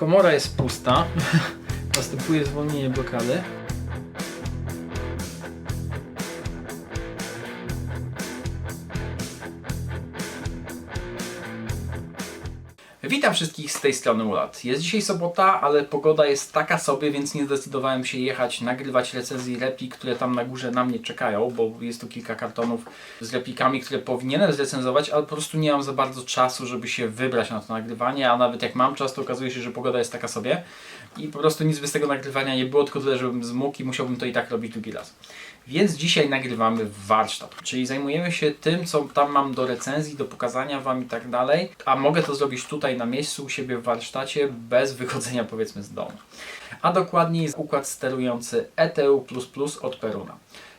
Komora jest pusta. Następuje zwolnienie blokady. Witam wszystkich z tej strony Ulat. Jest dzisiaj sobota, ale pogoda jest taka sobie, więc nie zdecydowałem się jechać nagrywać recenzji replik, które tam na górze na mnie czekają, bo jest tu kilka kartonów z replikami, które powinienem zrecenzować, ale po prostu nie mam za bardzo czasu, żeby się wybrać na to nagrywanie, a nawet jak mam czas, to okazuje się, że pogoda jest taka sobie i po prostu nic by z tego nagrywania nie było, tylko tyle, żebym zmógł i musiałbym to i tak robić drugi raz. Więc dzisiaj nagrywamy warsztat, czyli zajmujemy się tym, co tam mam do recenzji, do pokazania Wam i tak dalej, a mogę to zrobić tutaj na miejscu u siebie w warsztacie bez wychodzenia powiedzmy z domu. A dokładniej układ sterujący ETU++ od Peruna.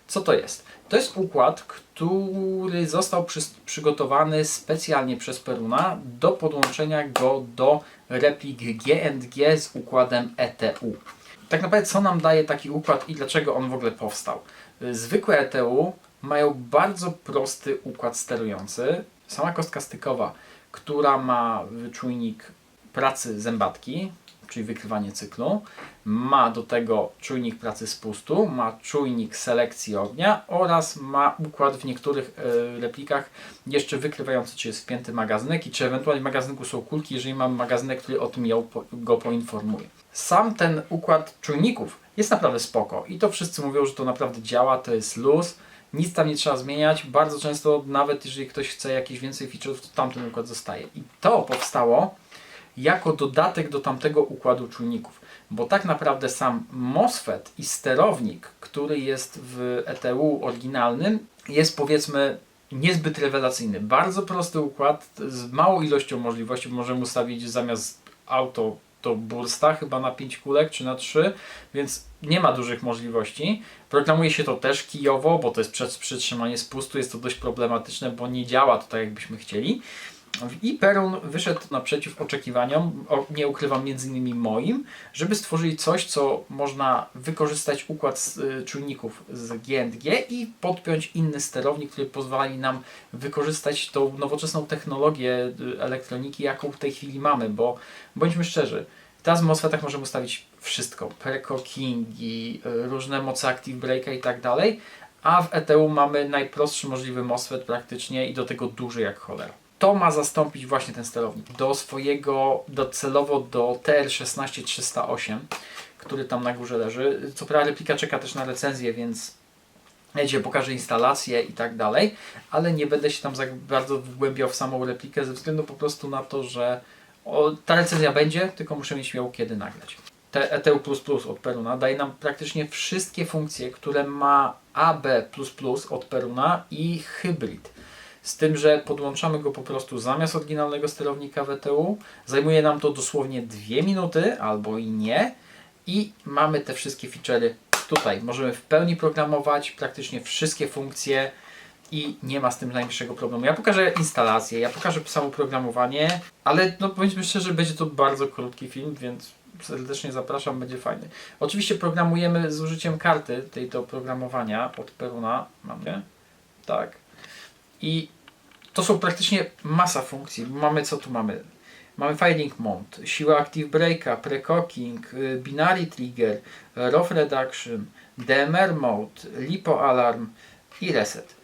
Co to jest? To jest układ, który został przys- przygotowany specjalnie przez Peruna do podłączenia go do replik GNG z układem ETU. Tak naprawdę co nam daje taki układ i dlaczego on w ogóle powstał? Zwykłe ETU mają bardzo prosty układ sterujący. Sama kostka stykowa, która ma czujnik pracy zębatki, czyli wykrywanie cyklu, ma do tego czujnik pracy spustu, ma czujnik selekcji ognia oraz ma układ w niektórych e, replikach jeszcze wykrywający, czy jest wpięty magazynek i czy ewentualnie w magazynku są kulki, jeżeli mam magazynek, który o tym go poinformuje. Sam ten układ czujników jest naprawdę spoko i to wszyscy mówią, że to naprawdę działa, to jest luz, nic tam nie trzeba zmieniać, bardzo często nawet jeżeli ktoś chce jakieś więcej feature'ów, to tamten układ zostaje. I to powstało jako dodatek do tamtego układu czujników. Bo tak naprawdę sam MOSFET i sterownik, który jest w ETU oryginalnym, jest powiedzmy niezbyt rewelacyjny. Bardzo prosty układ z małą ilością możliwości. Możemy ustawić zamiast auto to bursta chyba na 5 kulek czy na 3, więc nie ma dużych możliwości. Programuje się to też kijowo, bo to jest przez przytrzymanie spustu, jest to dość problematyczne, bo nie działa to tak jakbyśmy chcieli. I Perun wyszedł naprzeciw oczekiwaniom, nie ukrywam między innymi moim, żeby stworzyć coś, co można wykorzystać układ y, czujników z GNG i podpiąć inny sterownik, który pozwali nam wykorzystać tą nowoczesną technologię y, elektroniki, jaką w tej chwili mamy, bo bądźmy szczerzy, w MOSFETach możemy ustawić wszystko, precokingi, y, różne moce Active Breaka i tak dalej, a w ETU mamy najprostszy możliwy MOSFET praktycznie i do tego duży jak cholera. To ma zastąpić właśnie ten sterownik do swojego, docelowo do TR16308, który tam na górze leży. Co prawda replika czeka też na recenzję, więc ja Ci pokażę instalację i tak dalej, ale nie będę się tam za bardzo wgłębiał w samą replikę ze względu po prostu na to, że o, ta recenzja będzie, tylko muszę mieć ją kiedy nagrać. Te ETU++ od Peruna daje nam praktycznie wszystkie funkcje, które ma AB++ od Peruna i Hybrid. Z tym, że podłączamy go po prostu zamiast oryginalnego sterownika WTU. Zajmuje nam to dosłownie 2 minuty albo i nie. I mamy te wszystkie feature'y tutaj. Możemy w pełni programować praktycznie wszystkie funkcje i nie ma z tym najmniejszego problemu. Ja pokażę instalację, ja pokażę samo programowanie, ale no powiedzmy szczerze, będzie to bardzo krótki film, więc serdecznie zapraszam, będzie fajny. Oczywiście programujemy z użyciem karty tej do programowania od Peruna. Mamy, tak. I to są praktycznie masa funkcji. Mamy co tu mamy? Mamy Firing Mount, siła Active Breaka, Precocking, y, Binary Trigger, Rough Reduction, DMR Mode, Lipo Alarm i Reset.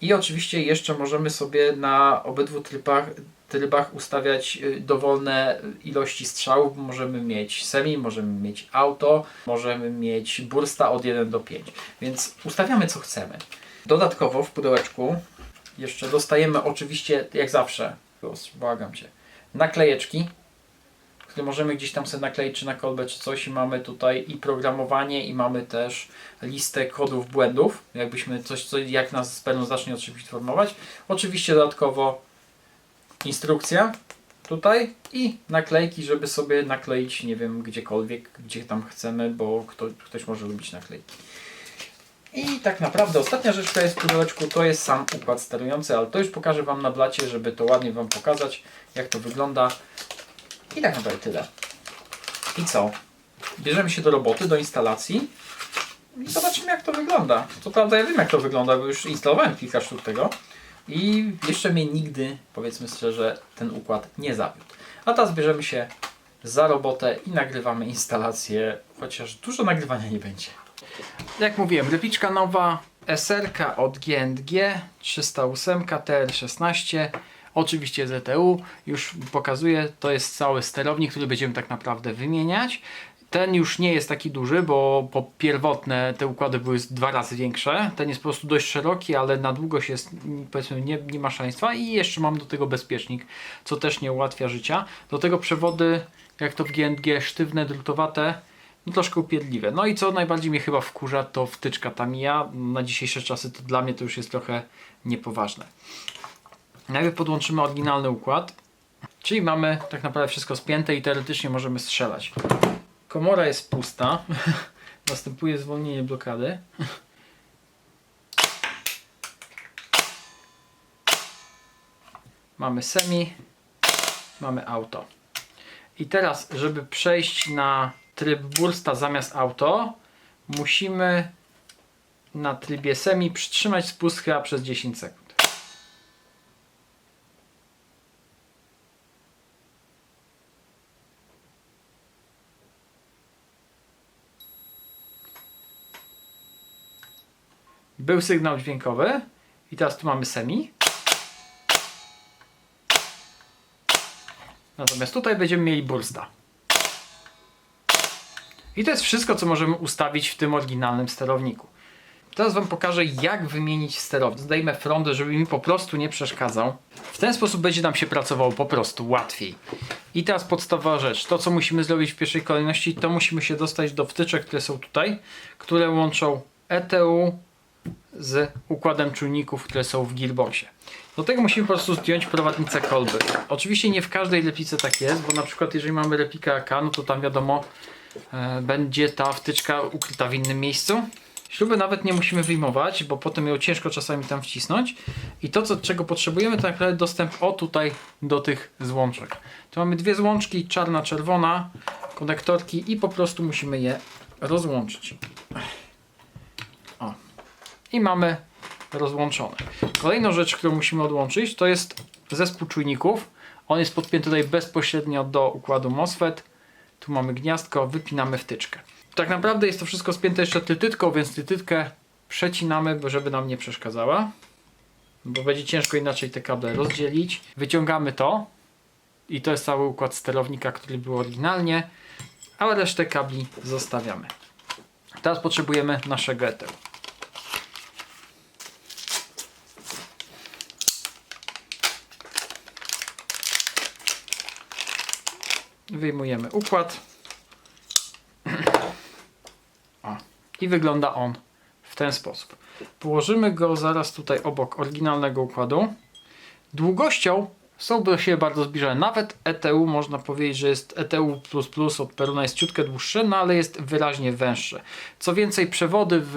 I oczywiście jeszcze możemy sobie na obydwu trybach, trybach ustawiać y, dowolne ilości strzałów. Możemy mieć semi, możemy mieć auto, możemy mieć bursta od 1 do 5. Więc ustawiamy co chcemy. Dodatkowo w pudełeczku jeszcze dostajemy oczywiście, jak zawsze, błagam Cię, naklejeczki, które możemy gdzieś tam sobie nakleić, czy na kolbę, czy coś i mamy tutaj i programowanie i mamy też listę kodów błędów, jakbyśmy coś, co, jak nas z pewną zacznie o czymś informować. Oczywiście dodatkowo instrukcja tutaj i naklejki, żeby sobie nakleić, nie wiem, gdziekolwiek, gdzie tam chcemy, bo kto, ktoś może lubić naklejki. I tak naprawdę ostatnia rzecz, która jest w pudełeczku, to jest sam układ sterujący, ale to już pokażę Wam na blacie, żeby to ładnie Wam pokazać, jak to wygląda. I tak naprawdę tyle. I co? Bierzemy się do roboty, do instalacji i zobaczymy jak to wygląda. Co prawda ja wiem jak to wygląda, bo już instalowałem kilka sztuk tego i jeszcze mnie nigdy, powiedzmy szczerze, ten układ nie zawiódł. A teraz bierzemy się za robotę i nagrywamy instalację, chociaż dużo nagrywania nie będzie. Jak mówiłem, repliczka nowa, SR od GNG 308 TR16, oczywiście ZTU, już pokazuję, to jest cały sterownik, który będziemy tak naprawdę wymieniać. Ten już nie jest taki duży, bo po pierwotne te układy były dwa razy większe. Ten jest po prostu dość szeroki, ale na długość jest powiedzmy nie, nie ma szaleństwa i jeszcze mam do tego bezpiecznik, co też nie ułatwia życia. Do tego przewody, jak to w GNG, sztywne, drutowate, no troszkę upierdliwe. No i co najbardziej mnie chyba wkurza, to wtyczka Tamiya. Na dzisiejsze czasy to dla mnie to już jest trochę niepoważne. Najpierw podłączymy oryginalny układ, czyli mamy tak naprawdę wszystko spięte i teoretycznie możemy strzelać. Komora jest pusta. Następuje zwolnienie blokady. Mamy semi, mamy auto. I teraz, żeby przejść na tryb bursta zamiast auto, musimy na trybie semi przytrzymać spust chyba przez 10 sekund. Był sygnał dźwiękowy i teraz tu mamy semi. Natomiast tutaj będziemy mieli bursta. I to jest wszystko, co możemy ustawić w tym oryginalnym sterowniku. Teraz Wam pokażę, jak wymienić sterownik. Zdejmę front, żeby mi po prostu nie przeszkadzał. W ten sposób będzie nam się pracowało po prostu łatwiej. I teraz podstawowa rzecz. To, co musimy zrobić w pierwszej kolejności, to musimy się dostać do wtyczek, które są tutaj, które łączą ETU z układem czujników, które są w gearboxie. Do tego musimy po prostu zdjąć prowadnicę kolby. Oczywiście nie w każdej replice tak jest, bo na przykład jeżeli mamy replikę AK, no to tam wiadomo będzie ta wtyczka ukryta w innym miejscu. Śruby nawet nie musimy wyjmować, bo potem ją ciężko czasami tam wcisnąć. I to, co, czego potrzebujemy, to naprawdę dostęp o tutaj do tych złączek. Tu mamy dwie złączki, czarna, czerwona, konektorki i po prostu musimy je rozłączyć. O. I mamy rozłączone. Kolejną rzecz, którą musimy odłączyć, to jest zespół czujników. On jest podpięty tutaj bezpośrednio do układu MOSFET. Tu mamy gniazdko, wypinamy wtyczkę. Tak naprawdę jest to wszystko spięte jeszcze tytytką, więc tytytkę przecinamy, żeby nam nie przeszkadzała. Bo będzie ciężko inaczej te kable rozdzielić. Wyciągamy to. I to jest cały układ sterownika, który był oryginalnie. A resztę kabli zostawiamy. Teraz potrzebujemy naszego eteru. Wyjmujemy układ. I wygląda on w ten sposób. Położymy go zaraz tutaj obok oryginalnego układu. Długością są do siebie bardzo zbliżone. Nawet ETU można powiedzieć, że jest ETU od Peruna jest ciutkę dłuższe, no ale jest wyraźnie węższe. Co więcej, przewody w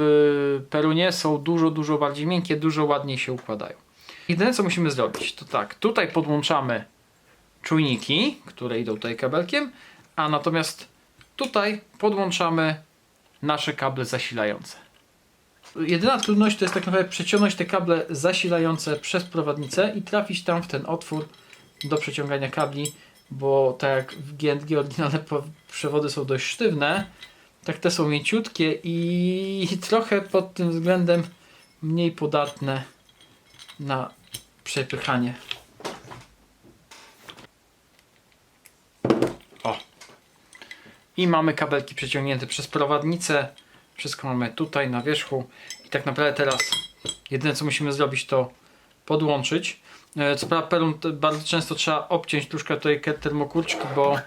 Perunie są dużo, dużo bardziej miękkie, dużo ładniej się układają. Jedyne co musimy zrobić, to tak, tutaj podłączamy czujniki, które idą tutaj kabelkiem, a natomiast tutaj podłączamy nasze kable zasilające. Jedyna trudność to jest tak naprawdę przeciągnąć te kable zasilające przez prowadnicę i trafić tam w ten otwór do przeciągania kabli, bo tak jak w GNG oryginalne przewody są dość sztywne, tak te są mięciutkie i trochę pod tym względem mniej podatne na przepychanie. I mamy kabelki przeciągnięte przez prowadnicę. Wszystko mamy tutaj na wierzchu. I tak naprawdę teraz jedyne co musimy zrobić to podłączyć. E, Co prawda perun bardzo często trzeba obciąć troszkę tutaj termokurczki, bo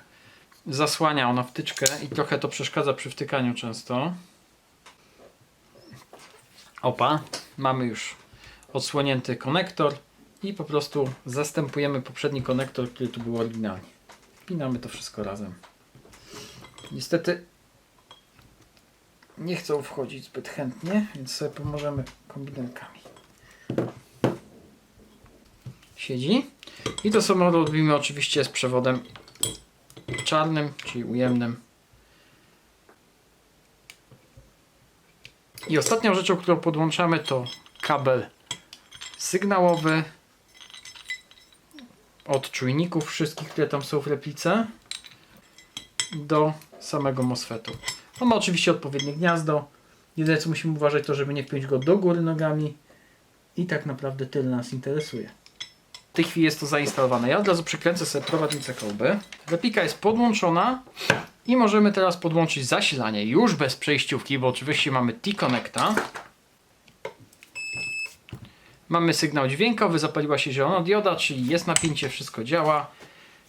zasłania ona wtyczkę i trochę to przeszkadza przy wtykaniu często. Opa, mamy już odsłonięty konektor i po prostu zastępujemy poprzedni konektor, który tu był oryginalnie. Wpinamy to wszystko razem. Niestety nie chcą wchodzić zbyt chętnie, więc sobie pomożemy kombinerkami. Siedzi. I to samo robimy oczywiście z przewodem czarnym, czyli ujemnym. I ostatnią rzeczą, którą podłączamy to kabel sygnałowy od czujników wszystkich, które tam są w replice. Do samego MOSFETu. On ma oczywiście odpowiednie gniazdo. Jedyne co musimy uważać to, żeby nie wpiąć go do góry nogami. I tak naprawdę tyle nas interesuje. W tej chwili jest to zainstalowane. Ja od razu przykręcę sobie prowadnicę kolby. Replika jest podłączona i możemy teraz podłączyć zasilanie już bez przejściówki, bo oczywiście mamy T-Connecta. Mamy sygnał dźwiękowy, zapaliła się zielona dioda, czyli jest napięcie, wszystko działa.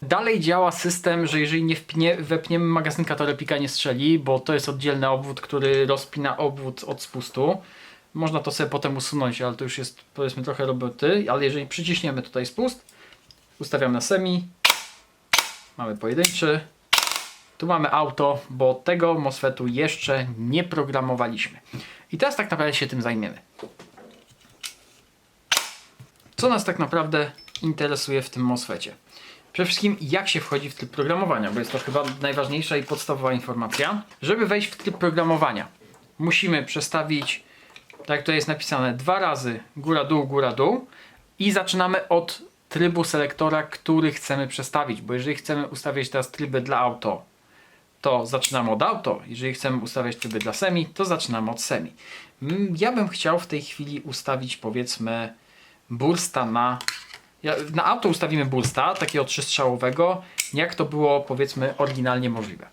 Dalej działa system, że jeżeli nie wpnie, wepniemy magazynka, to replika nie strzeli, bo to jest oddzielny obwód, który rozpina obwód od spustu. Można to sobie potem usunąć, ale to już jest powiedzmy trochę roboty. Ale jeżeli przyciśniemy tutaj spust, ustawiam na semi, mamy pojedynczy, tu mamy auto, bo tego MOSFETu jeszcze nie programowaliśmy. I teraz tak naprawdę się tym zajmiemy. Co nas tak naprawdę interesuje w tym MOSFETie? Przede wszystkim jak się wchodzi w tryb programowania, bo jest to chyba najważniejsza i podstawowa informacja. Żeby wejść w tryb programowania, musimy przestawić, tak jak to jest napisane, dwa razy góra-dół, góra-dół i zaczynamy od trybu selektora, który chcemy przestawić, bo jeżeli chcemy ustawić teraz tryby dla auto, to zaczynamy od auto. Jeżeli chcemy ustawiać tryby dla semi, to zaczynamy od semi. Mm, Ja bym chciał w tej chwili ustawić powiedzmy bursta na na auto ustawimy bursta, takiego trzystrzałowego, jak to było powiedzmy oryginalnie możliwe.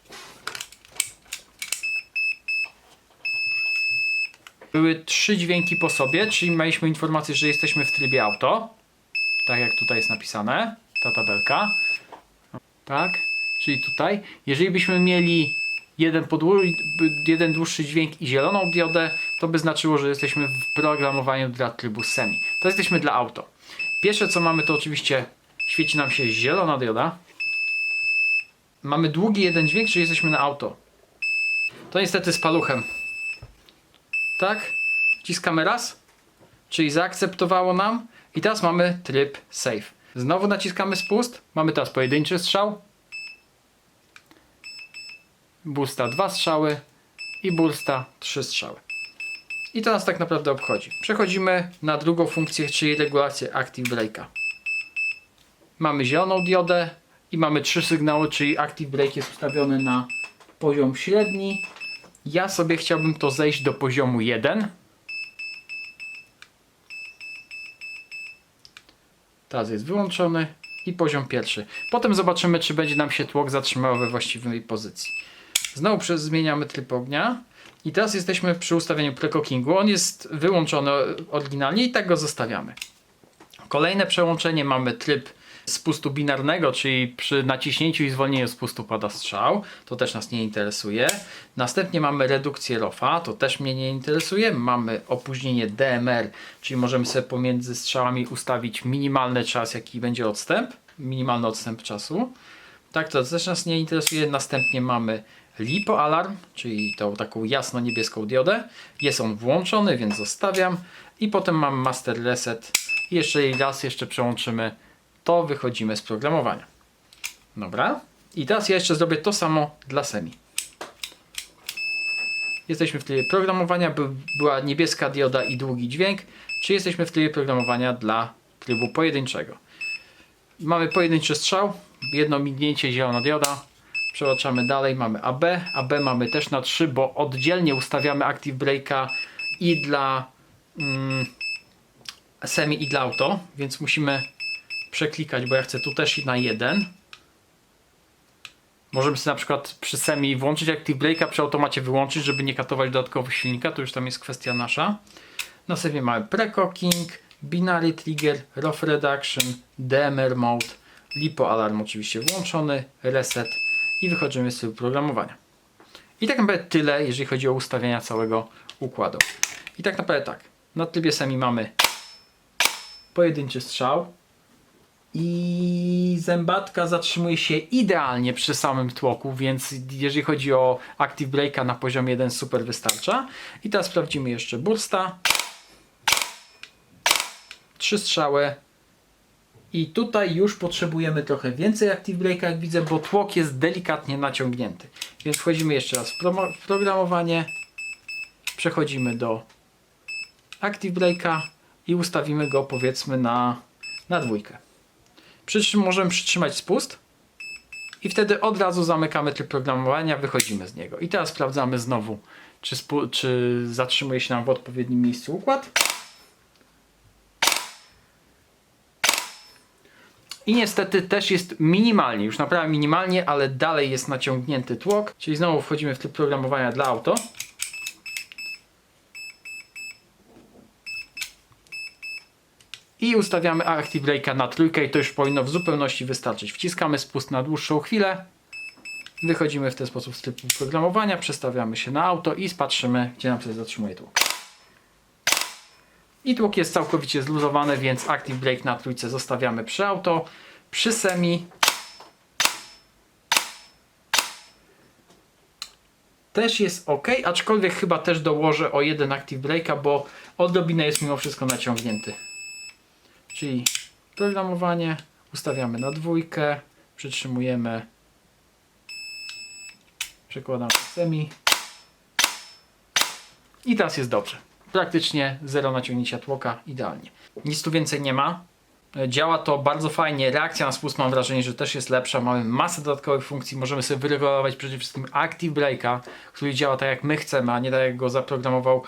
Były trzy dźwięki po sobie, czyli mieliśmy informację, że jesteśmy w trybie auto. Tak jak tutaj jest napisane, ta tabelka. Tak, czyli tutaj. Jeżeli byśmy mieli jeden, jeden dłuższy dźwięk i zieloną diodę, to by znaczyło, że jesteśmy w programowaniu dla trybu semi. To jesteśmy dla auto. Pierwsze co mamy to oczywiście świeci nam się zielona dioda. Mamy długi jeden dźwięk, czyli jesteśmy na auto. To niestety z paluchem. Tak? Wciskamy raz, czyli zaakceptowało nam i teraz mamy tryb save. Znowu naciskamy spust, mamy teraz pojedynczy strzał. Bursta dwa strzały i bursta trzy strzały. I to nas tak naprawdę obchodzi. Przechodzimy na drugą funkcję, czyli regulację Active Breaka. Mamy zieloną diodę i mamy trzy sygnały, czyli Active Break jest ustawiony na poziom średni. Ja sobie chciałbym to zejść do poziomu 1. Teraz jest wyłączony i poziom pierwszy. Potem zobaczymy, czy będzie nam się tłok zatrzymało we właściwej pozycji. Znowu zmieniamy tryb ognia. I teraz jesteśmy przy ustawieniu precookingu. On jest wyłączony oryginalnie i tak go zostawiamy. Kolejne przełączenie mamy tryb spustu binarnego, czyli przy naciśnięciu i zwolnieniu spustu pada strzał. To też nas nie interesuje. Następnie mamy redukcję ROFA, to też mnie nie interesuje. Mamy opóźnienie DMR, czyli możemy sobie pomiędzy strzałami ustawić minimalny czas, jaki będzie odstęp. Minimalny odstęp czasu. Tak, to też nas nie interesuje. Następnie mamy LiPo alarm, czyli tą taką jasno-niebieską diodę. Jest on włączony, więc zostawiam. I potem mam master reset. I jeszcze raz jeszcze przełączymy, to wychodzimy z programowania. Dobra. I teraz ja jeszcze zrobię to samo dla semi. Jesteśmy w trybie programowania, by była niebieska dioda i długi dźwięk, czy jesteśmy w trybie programowania dla trybu pojedynczego. Mamy pojedynczy strzał, jedno mignięcie, zielona dioda. Przełączamy dalej, mamy AB. AB mamy też na 3, bo oddzielnie ustawiamy Active Breaka i dla mm, semi i dla auto, więc musimy przeklikać, bo ja chcę tu też i na 1. Możemy sobie na przykład przy semi włączyć Active Breaka, przy automacie wyłączyć, żeby nie katować dodatkowo silnika, to już tam jest kwestia nasza. Na sobie mamy precooking, binary trigger, rough reduction, DMR mode, LiPo alarm oczywiście włączony, reset i wychodzimy z trybu programowania. I tak naprawdę tyle, jeżeli chodzi o ustawienia całego układu. I tak naprawdę tak, na trybie semi mamy pojedynczy strzał i zębatka zatrzymuje się idealnie przy samym tłoku, więc jeżeli chodzi o Active Breaka na poziomie 1 super wystarcza. I teraz sprawdzimy jeszcze bursta. Trzy strzały. I tutaj już potrzebujemy trochę więcej Active jak widzę, bo tłok jest delikatnie naciągnięty. Więc wchodzimy jeszcze raz w, w programowanie. Przechodzimy do Active Breaka i ustawimy go powiedzmy na, na dwójkę. Przytrzym, możemy przytrzymać spust. I wtedy od razu zamykamy tryb programowania, wychodzimy z niego. I teraz sprawdzamy znowu, czy, czy zatrzymuje się nam w odpowiednim miejscu układ. I niestety też jest minimalnie, już naprawdę minimalnie, ale dalej jest naciągnięty tłok. Czyli znowu wchodzimy w tryb programowania dla auto. I ustawiamy Active Brake'a na trójkę i to już powinno w zupełności wystarczyć. Wciskamy spust na dłuższą chwilę. Wychodzimy w ten sposób z trybu programowania, przestawiamy się na auto i spatrzymy, gdzie nam się zatrzymuje tłok. I tłok jest całkowicie zluzowany, więc Active Brake na trójce zostawiamy przy auto. Przy semi też jest ok, aczkolwiek chyba też dołożę o jeden Active Brake'a, bo odrobinę jest mimo wszystko naciągnięty. Czyli programowanie ustawiamy na dwójkę, przytrzymujemy, przekładamy semi i teraz jest dobrze. Praktycznie zero naciągnięcia tłoka, idealnie. Nic tu więcej nie ma. E, Działa to bardzo fajnie. Reakcja na spust mam wrażenie, że też jest lepsza. Mamy masę dodatkowych funkcji. Możemy sobie wyregulować przede wszystkim Active Brake'a, który działa tak jak my chcemy, a nie tak jak go zaprogramował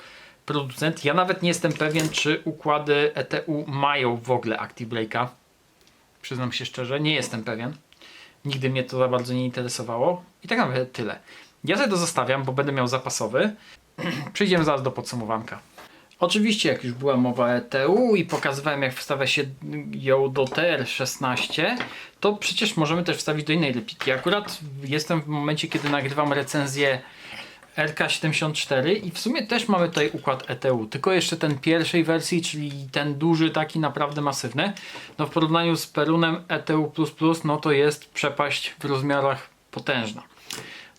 producent. Ja nawet nie jestem pewien, czy układy ETU mają w ogóle Active Brake'a. Przyznam się szczerze, nie jestem pewien. Nigdy mnie to za bardzo nie interesowało. I tak naprawdę tyle. Ja sobie to zostawiam, bo będę miał zapasowy. Przejdziemy zaraz do podsumowanka. Oczywiście, jak już była mowa o ETU i pokazywałem, jak wstawia się ją do TR16, to przecież możemy też wstawić do innej repliki. Akurat jestem w momencie, kiedy nagrywam recenzję RK74 i w sumie też mamy tutaj układ ETU, tylko jeszcze ten pierwszej wersji, czyli ten duży, taki naprawdę masywny. No w porównaniu z Perunem ETU++, no to jest przepaść w rozmiarach potężna.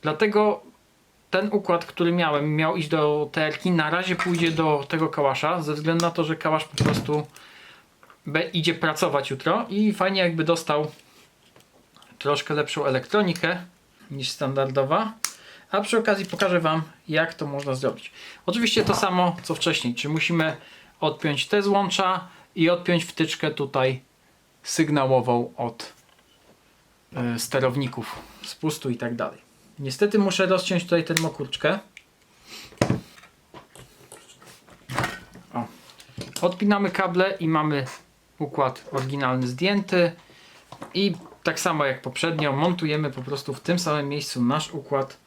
Dlatego ten układ, który miałem, miał iść do TR-ki, na razie pójdzie do tego kałasza, ze względu na to, że kałasz po prostu idzie pracować jutro i fajnie jakby dostał troszkę lepszą elektronikę niż standardowa. A przy okazji pokażę Wam, jak to można zrobić. Oczywiście to samo co wcześniej, czy musimy odpiąć te złącza i odpiąć wtyczkę tutaj sygnałową od y, sterowników spustu i tak dalej. Niestety muszę rozciąć tutaj termokurczkę. O. Odpinamy kable i mamy układ oryginalny zdjęty. I tak samo jak poprzednio montujemy po prostu w tym samym miejscu nasz układ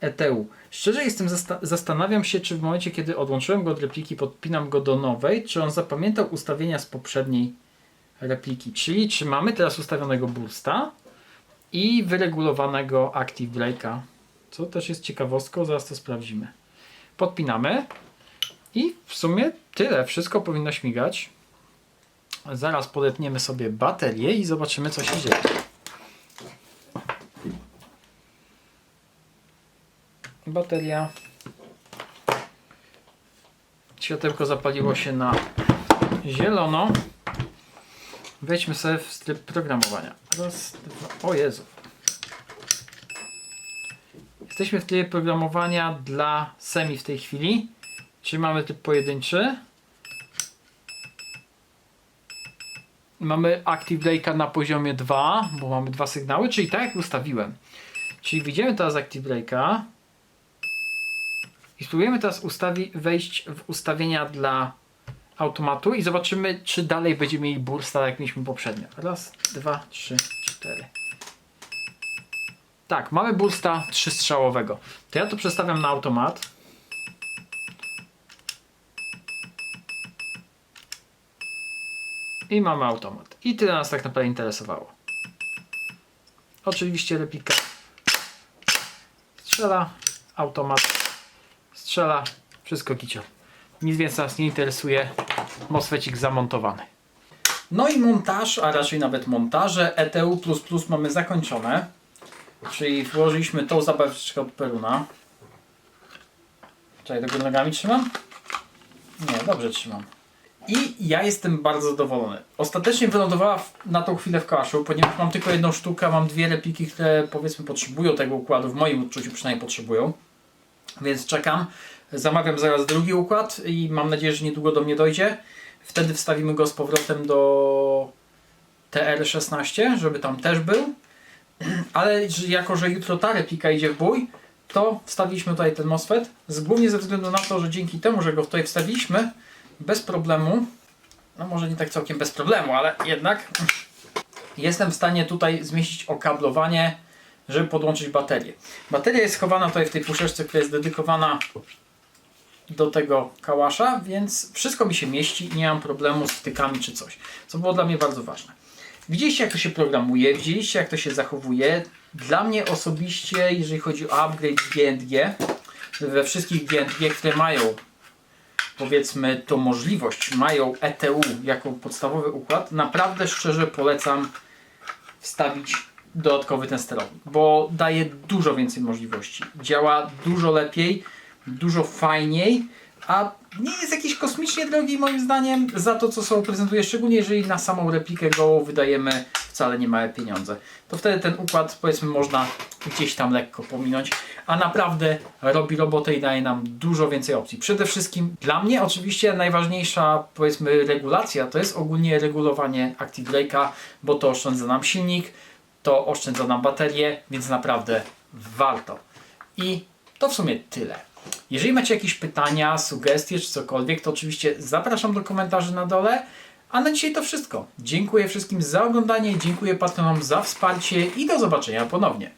ETU. Szczerze jestem zasta- zastanawiam się, czy w momencie kiedy odłączyłem go od repliki, podpinam go do nowej, czy on zapamiętał ustawienia z poprzedniej repliki. Czyli czy mamy teraz ustawionego bursta, i wyregulowanego Active Brake'a, co też jest ciekawostką, zaraz to sprawdzimy. Podpinamy i w sumie tyle, wszystko powinno śmigać. Zaraz podetniemy sobie baterię i zobaczymy co się dzieje. Bateria. Światełko zapaliło się na zielono. Wejdźmy sobie w tryb programowania. Raz, dwa, o Jezu. Jesteśmy w trybie programowania dla semi w tej chwili. Czyli mamy tryb pojedynczy. Mamy Active Brake'a na poziomie 2, bo mamy dwa sygnały, czyli tak jak ustawiłem. Czyli widzimy teraz Active Brake'a. I spróbujemy teraz ustawi- wejść w ustawienia dla automatu i zobaczymy, czy dalej będziemy mieli bursta, jak mieliśmy poprzednio. Raz, dwa, trzy, cztery. Tak, mamy bursta trzystrzałowego. To ja to przestawiam na automat. I mamy automat. I tyle nas tak naprawdę interesowało. Oczywiście replika strzela, automat strzela, wszystko kicior. Nic więcej nas nie interesuje. MOSFECik zamontowany. No i montaż, a raczej nawet montaże ETU mamy zakończone. Czyli włożyliśmy tą zabaweczkę od Peruna. Czekaj, do góry nogami trzymam? Nie, dobrze trzymam. I ja jestem bardzo zadowolony. Ostatecznie wylądowała na tą chwilę w kaszu, ponieważ mam tylko jedną sztukę, mam dwie repliki, które powiedzmy potrzebują tego układu, w moim odczuciu przynajmniej potrzebują. Więc czekam. Zamawiam zaraz drugi układ i mam nadzieję, że niedługo do mnie dojdzie. Wtedy wstawimy go z powrotem do TR16, żeby tam też był. Ale jako, że jutro ta replika idzie w bój, to wstawiliśmy tutaj ten MOSFET, głównie ze względu na to, że dzięki temu, że go tutaj wstawiliśmy, bez problemu, no może nie tak całkiem bez problemu, ale jednak jestem w stanie tutaj zmieścić okablowanie, żeby podłączyć baterię. Bateria jest schowana tutaj w tej puszeczce, która jest dedykowana do tego kałasza, więc wszystko mi się mieści i nie mam problemu z wtykami czy coś, co było dla mnie bardzo ważne. Widzieliście jak to się programuje, widzieliście jak to się zachowuje. Dla mnie osobiście, jeżeli chodzi o upgrade GNG, we wszystkich GNG, które mają powiedzmy tą możliwość, mają ETU jako podstawowy układ, naprawdę szczerze polecam wstawić dodatkowy ten sterownik, bo daje dużo więcej możliwości. Działa dużo lepiej, dużo fajniej, a nie jest jakiś kosmicznie drogi moim zdaniem za to, co sobie prezentuje, szczególnie jeżeli na samą replikę go wydajemy wcale nie małe pieniądze. To wtedy ten układ powiedzmy można gdzieś tam lekko pominąć, a naprawdę robi robotę i daje nam dużo więcej opcji. Przede wszystkim dla mnie oczywiście najważniejsza powiedzmy regulacja to jest ogólnie regulowanie Active Brake'a, bo to oszczędza nam silnik, to oszczędza nam baterię, więc naprawdę warto. I to w sumie tyle. Jeżeli macie jakieś pytania, sugestie czy cokolwiek, to oczywiście zapraszam do komentarzy na dole. A na dzisiaj to wszystko. Dziękuję wszystkim za oglądanie, dziękuję patronom za wsparcie i do zobaczenia ponownie.